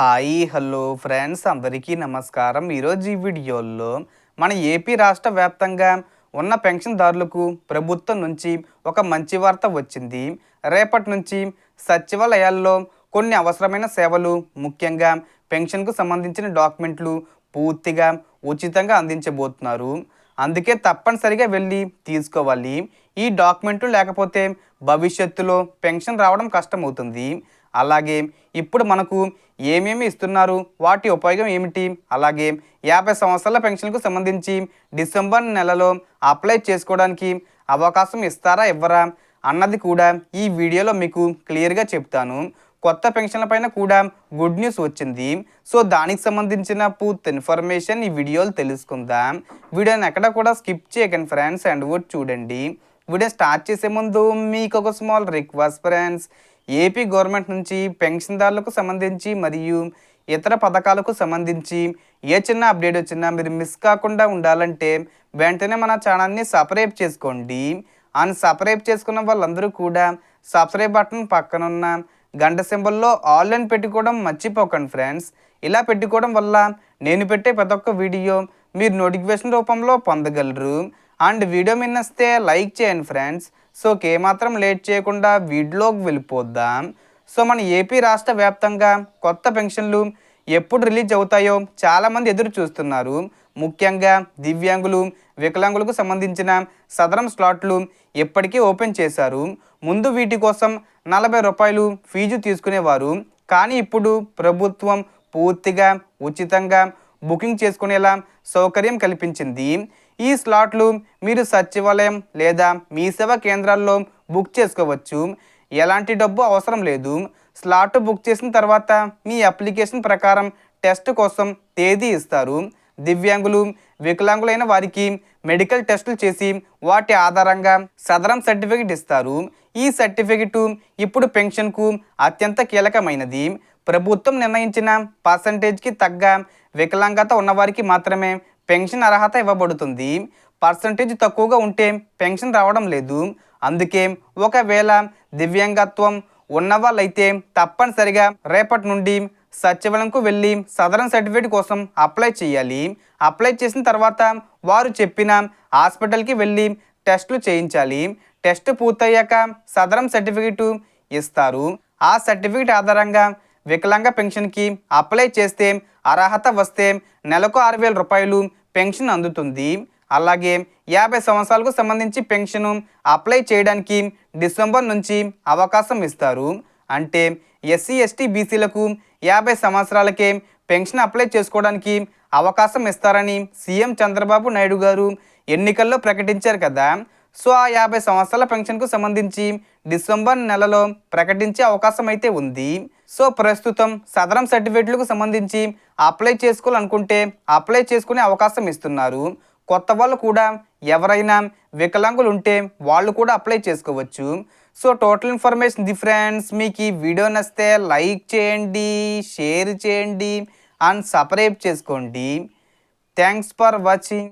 Hi hello friends. అందరికీ నమస్కారం. ఈరోజు ఈ వీడియోలో మన ఏపీ రాష్ట్ర వ్యాప్తంగా ఉన్న పెన్షన్దారులకు ప్రభుత్వం నుంచి ఒక మంచి వార్త వచ్చింది. రేపటి నుంచి సచివాలయాల్లో కొన్ని అవసరమైన సేవలు ముఖ్యంగా పెన్షన్కు సంబంధించిన డాక్యుమెంట్లు పూర్తిగా ఉచితంగా అందించబోతున్నారు. అందుకే తప్పనిసరిగా వెళ్ళి తీసుకోవాలి. ఈ డాక్యుమెంట్లు లేకపోతే భవిష్యత్తులో పెన్షన్ రావడం కష్టమవుతుంది. అలాగే ఇప్పుడు మనకు ఏమేమి ఇస్తున్నారు? వాటి ఉపయోగం ఏమిటి? అలాగే యాభై సంవత్సరాల పెన్షన్కు సంబంధించి డిసెంబర్ నెలలో అప్లై చేసుకోవడానికి అవకాశం ఇస్తారా? ఇవ్వరా? అన్నది కూడా ఈ వీడియోలో మీకు క్లియర్గా చెప్తాను. కొత్త పెన్షన్ల పైన కూడా గుడ్ న్యూస్ వచ్చింది. సో దానికి సంబంధించిన పూర్తి ఇన్ఫర్మేషన్ ఈ వీడియోలు తెలుసుకుందాం. వీడియోని ఎక్కడ కూడా స్కిప్ చేయకండి ఫ్రెండ్స్ అండ్ వుడ్ చూడండి. వీడియో స్టార్ట్ చేసే ముందు మీకు ఒక small request friends. AP government నుంచి పెన్షన్దారులకు సంబంధించి మరియు ఇతర పథకాలకు సంబంధించి ఏ చిన్న అప్డేట్ వచ్చినా మీరు మిస్ కాకుండా ఉండాలంటే వెంటనే మన ఛానల్ని సబ్స్క్రైబ్ చేసుకోండి. అండ్ సబ్స్క్రైబ్ చేసుకున్న వాళ్ళందరూ కూడా సబ్స్క్రైబ్ బటన్ పక్కనున్న గంట సింబల్లో ఆల్ అని పెట్టుకోవడం మర్చిపోకండి ఫ్రెండ్స్. ఇలా పెట్టుకోవడం వల్ల నేను పెట్టే ప్రతి ఒక్క వీడియో మీరు నోటిఫికేషన్ రూపంలో పొందగలరు. అండ్ వీడియో మీద లైక్ చేయండి ఫ్రెండ్స్. సో ఏమాత్రం లేట్ చేయకుండా వీడియోకి వెళ్ళిపోద్దాం. సో మన ఏపీ రాష్ట్ర వ్యాప్తంగా కొత్త పెన్షన్లు ఎప్పుడు రిలీజ్ అవుతాయో చాలామంది ఎదురు చూస్తున్నారు. ముఖ్యంగా దివ్యాంగులు వికలాంగులకు సంబంధించిన సదరం స్లాట్లు ఎప్పటికీ ఓపెన్ చేశారు. ముందు వీటి కోసం నలభై రూపాయలు ఫీజు తీసుకునేవారు. కానీ ఇప్పుడు ప్రభుత్వం పూర్తిగా ఉచితంగా బుకింగ్ చేసుకునేలా సౌకర్యం కల్పించింది. ఈ స్లాట్లు మీరు సచివాలయం లేదా మీ సేవా కేంద్రాల్లో బుక్ చేసుకోవచ్చు. ఎలాంటి డబ్బు అవసరం లేదు. స్లాట్ బుక్ చేసిన తర్వాత మీ అప్లికేషన్ ప్రకారం టెస్ట్ కోసం తేదీ ఇస్తారు. దివ్యాంగులు వికలాంగులైన వారికి మెడికల్ టెస్టులు చేసి వాటి ఆధారంగా సదరం సర్టిఫికెట్ ఇస్తారు. ఈ సర్టిఫికెట్ ఇప్పుడు పెన్షన్కు అత్యంత కీలకమైనది. ప్రభుత్వం నిర్ణయించిన పర్సంటేజ్కి తగ్గ వికలాంగత ఉన్నవారికి మాత్రమే పెన్షన్ అర్హత ఇవ్వబడుతుంది. పర్సంటేజ్ తక్కువగా ఉంటే పెన్షన్ రావడం లేదు. అందుకే ఒకవేళ దివ్యాంగత్వం ఉన్నవాళ్ళైతే తప్పనిసరిగా రేపటి నుండి సచివాలయంకు వెళ్ళి సదరన్ సర్టిఫికేట్ కోసం అప్లై చేయాలి. అప్లై చేసిన తర్వాత వారు చెప్పిన హాస్పిటల్కి వెళ్ళి టెస్టులు చేయించాలి. టెస్ట్ పూర్తయ్యాక సదరం సర్టిఫికేటు ఇస్తారు. ఆ సర్టిఫికేట్ ఆధారంగా వికలాంగ పెన్షన్కి అప్లై చేస్తే అర్హత వస్తే నెలకు ఆరు వేల రూపాయలు పెన్షన్ అందుతుంది. అలాగే యాభై సంవత్సరాలకు సంబంధించి పెన్షన్ అప్లై చేయడానికి డిసెంబర్ నుంచి అవకాశం ఇస్తారు. అంటే ఎస్సీ ఎస్టీ బీసీలకు యాభై సంవత్సరాలకే పెన్షన్ అప్లై చేసుకోవడానికి అవకాశం ఇస్తారని సీఎం చంద్రబాబు నాయుడు గారు ఎన్నికల్లో ప్రకటించారు కదా. సో ఆ యాభై సంవత్సరాల పెన్షన్కు సంబంధించి డిసెంబర్ నెలలో ప్రకటించే అవకాశం అయితే ఉంది. సో ప్రస్తుతం సదరం సర్టిఫికెట్లకు సంబంధించి అప్లై చేసుకోవాలనుకుంటే అప్లై చేసుకునే అవకాశం ఇస్తున్నారు. కొత్త వాళ్ళు కూడా ఎవరైనా వికలాంగులు ఉంటే వాళ్ళు కూడా అప్లై చేసుకోవచ్చు. So total information the friends మీకు ఈ వీడియో నచ్చితే లైక్ చేయండి షేర్ చేయండి అండ్ సబ్స్క్రైబ్ చేసుకోండి. Thanks for watching.